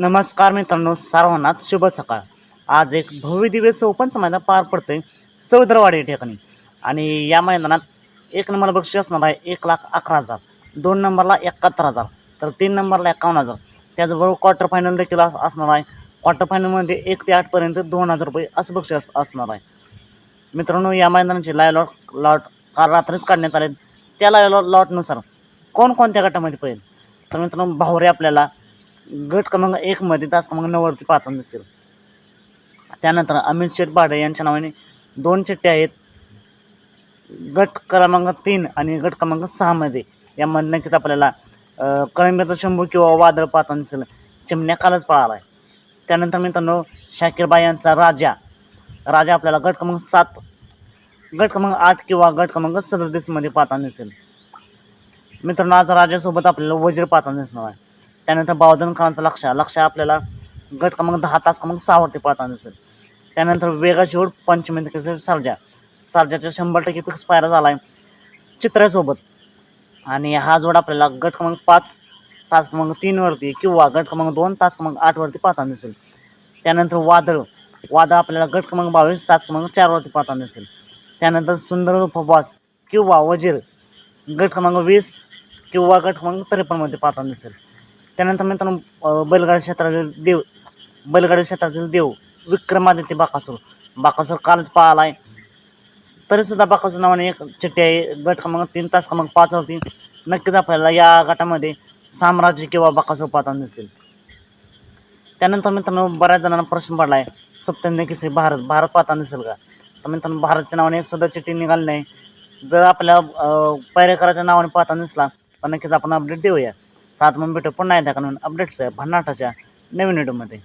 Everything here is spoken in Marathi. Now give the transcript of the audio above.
नमस्कार मित्रांनो सर्वांनाच शुभ सकाळ. आज एक भव्य दिव्य ओपनचं मैदान पार पडतंय चौदरवाडी या ठिकाणी. आणि या मैदानात एक नंबर बक्षीस असणार आहे एक लाख अकरा हजार. दोन नंबरला एकाहत्तर हजार तर तीन नंबरला एकावन्न हजार. त्याचबरोबर क्वार्टर फायनल देखील असणार आहे. क्वार्टर फायनलमध्ये एक ते आठपर्यंत दोन हजार रुपये असं बक्षीस असणार आहे. मित्रांनो या मैदानाचे लाय लॉट लॉट काल रात्रीच काढण्यात आले त्या लाय लॉटनुसार कोणकोणत्या गटामध्ये पडेल तर मित्रांनो भावरे आपल्याला गट क्रमांक एकमध्ये तास क्रमांक नऊवरती पाहताना दिसेल. त्यानंतर अमित शेठ पाडे यांच्या नावाने दोन चिठ्ठ्या आहेत. गट क्रमांक तीन आणि गट क्रमांक सहामध्ये यामध्ये नक्कीच आपल्याला कळंब्याचा शंभू किंवा वादळ पाहताना दिसेल. चिमण्या कालच पळाला आहे. त्यानंतर मित्रांनो शाकीरबाई यांचा राजा. राजा आपल्याला गट क्रमांक सात गट क्रमांक आठ किंवा गट क्रमांक सदतीसमध्ये पाहताना दिसेल. मित्रांनो आज राजासोबत आपल्याला वजीर पाहताना दिसणार आहे. त्यानंतर बावधन खानाचा लक्ष लक्ष आपल्याला गट क्रमांक दहा तास क्रमांक सहावरती पाहताना दिसेल. त्यानंतर वेगा शेवट पंचमी सर्जा. सर्जाच्या शंभर टक्के फिक्स पायरा झाला आहे चित्रासोबत. आणि हा जोड आपल्याला गट क्रमांक पाच तास क्रमांक तीनवरती किंवा गट क्रमांक दोन तास क्रमांक आठवरती पाहताना दिसेल. त्यानंतर वादळ वादळ आपल्याला गट क्रमांक बावीस तास क्रमांक चारवरती पाहताना दिसेल. त्यानंतर सुंदर उपवास किंवा वजीर गट क्रमांक वीस किंवा गट क्रमांक त्रेपन्नमध्ये पाहताना दिसेल. त्यानंतर मित्रांनो बैलगाडी क्षेत्रातील देव बैलगाडी क्षेत्रातील देव विक्रमादित्य बाकासूर. बाकासूर कालच पाहिला आहे तरीसुद्धा बाकासूर नावाने एक चिठ्ठी आहे. गट क्रमांक तीन तास क्रमांक पाचवरती नक्कीच आपल्याला या गटामध्ये साम्राज्य किंवा बाकासूर पाहताना दिसेल. त्यानंतर मित्रांनो बऱ्याच जणांना प्रश्न पडला आहे सप्तंदी केसरी भारत भारत पाहताना दिसेल का? तर मित्रांनो भारतच्या नावाने एकसुद्धा चिठ्ठी निघाली नाही. जर आपल्या पायरेकराच्या नावाने पाहताना दिसला तर नक्कीच आपण अपडेट देऊया. सात मग भेटू. पुन्हा एकदा कानून अपडेट्स आहे भन्नाटाच्या नवीन व्हिडिओमध्ये